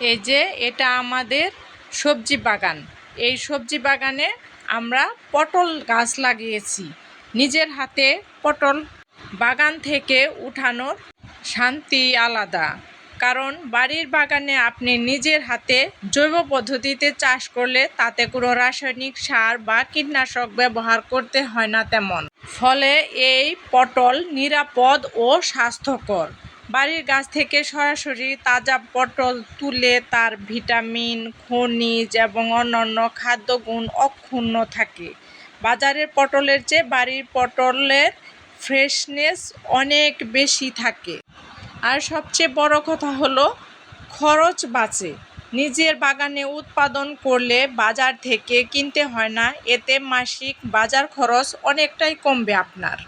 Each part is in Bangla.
এই যে এটা আমাদের সবজি বাগান। এই সবজি বাগানে আমরা পটল গাছ লাগিয়েছি। নিজের হাতে পটল বাগান থেকে উঠানোর শান্তি আলাদা। কারণ বাড়ির বাগানে আপনি নিজের হাতে জৈব পদ্ধতিতে চাষ করলে তাতে কোনো রাসায়নিক সার বা কীটনাশক ব্যবহার করতে হয় না তেমন। ফলে এই পটল নিরাপদ ও স্বাস্থ্যকর। বাড়ির গাছ থেকে সরাসরি তাজা পটল তুলে তার ভিটামিন, খনিজ এবং অন্যান্য খাদ্যগুণ অক্ষুণ্ণ থাকে। বাজারের পটলের চেয়ে বাড়ির পটলের ফ্রেশনেস অনেক বেশি থাকে। আর সবচেয়ে বড় কথা হলো, খরচ বাঁচে। নিজের বাগানে উৎপাদন করলে বাজার থেকে কিনতে হয় না, এতে মাসিক বাজার খরচ অনেকটাই কমবে আপনার।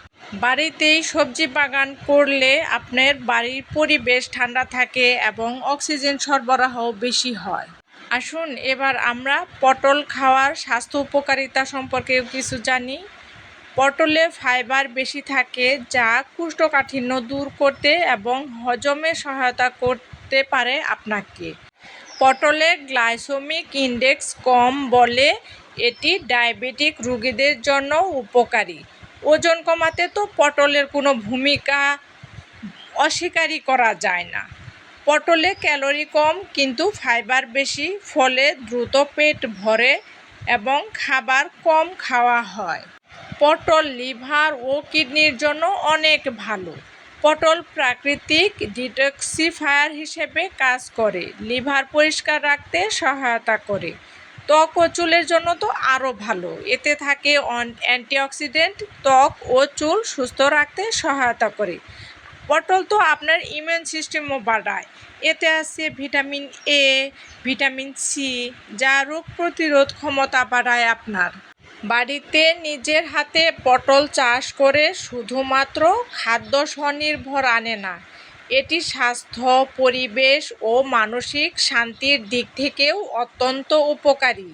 বাড়িতেই সবজি বাগান করলে আপনার বাড়ির পরিবেশ ঠান্ডা থাকে এবং অক্সিজেন সরবরাহ বেশি হয়। আসুন এবার আমরা পটল খাওয়ার স্বাস্থ্য উপকারিতা সম্পর্কে কিছু জানি। পটলে ফাইবার বেশি থাকে যা কুষ্ঠকাঠিন্য দূর করতে এবং হজমে সহায়তা করতে পারে আপনাকে। পটলে গ্লাইসোমিক ইন্ডেক্স কম বলে এটি ডায়াবেটিক রোগীদের জন্য উপকারী। ওজন কমাতে তো পটলের কোনো ভূমিকা অস্বীকারই করা যায় না। পটলে ক্যালোরি কম, কিন্তু ফাইবার বেশি, ফলে দ্রুত পেট ভরে এবং খাবার কম খাওয়া হয়। পটল লিভার ও কিডনির জন্য অনেক ভালো। পটল প্রাকৃতিক ডিটক্সিফায়ার হিসেবে কাজ করে, লিভার পরিষ্কার রাখতে সহায়তা করে। ত্বক ও চুলের জন্য তো আরও ভালো। এতে থাকে অ্যান্টিঅক্সিডেন্ট, ত্বক ও চুল সুস্থ রাখতে সহায়তা করে। পটল তো আপনার ইমিউন সিস্টেমও বাড়ায়। এতে আছে ভিটামিন এ ভিটামিন সি যা রোগ প্রতিরোধ ক্ষমতা বাড়ায় আপনার। বাড়িতে নিজের হাতে পটল চাষ করে শুধুমাত্র খাদ্য স্বনির্ভর আনে না। এটি স্বাস্থ্য, পরিবেশ ও মানসিক শান্তির দিক থেকেও অত্যন্ত উপকারী।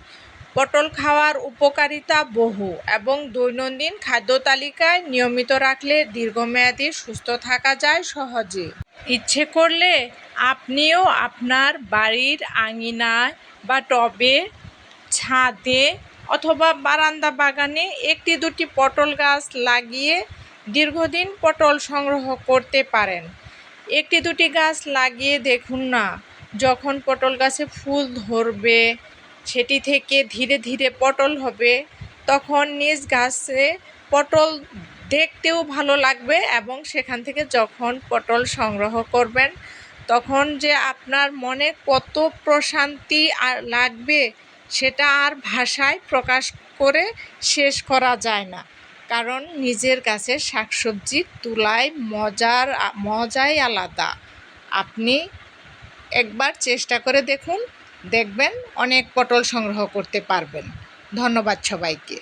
পটল খাওয়ার উপকারিতা বহু এবং দৈনন্দিন খাদ্য তালিকায় নিয়মিত রাখলে দীর্ঘমেয়াদী সুস্থ থাকা যায় সহজে। ইচ্ছে করলে আপনিও আপনার বাড়ির আঙিনায় বা টবে, ছাদে অথবা বারান্দা বাগানে একটি দুটি পটল গাছ লাগিয়ে দীর্ঘদিন পটল সংগ্রহ করতে পারেন। একটি দুটি গাছ লাগিয়ে দেখুন না। যখন পটল গাছে ফুল ধরবে, সেটি থেকে ধীরে ধীরে পটল হবে। তখন নিজ গাছে পটল দেখতেও ভালো লাগবে এবং সেখান থেকে যখন পটল সংগ্রহ করবেন, তখন যে আপনার মনে কত প্রশান্তি আর লাগবে, সেটা আর ভাষায় প্রকাশ করে শেষ করা যায় না। কারণ নিজের কাছে শাক সবজি তুলায় মজার মজাই আলাদা। আপনি একবার চেষ্টা করে দেখুন, দেখবেন অনেক পটল সংগ্রহ করতে পারবেন। ধন্যবাদ সবাইকে।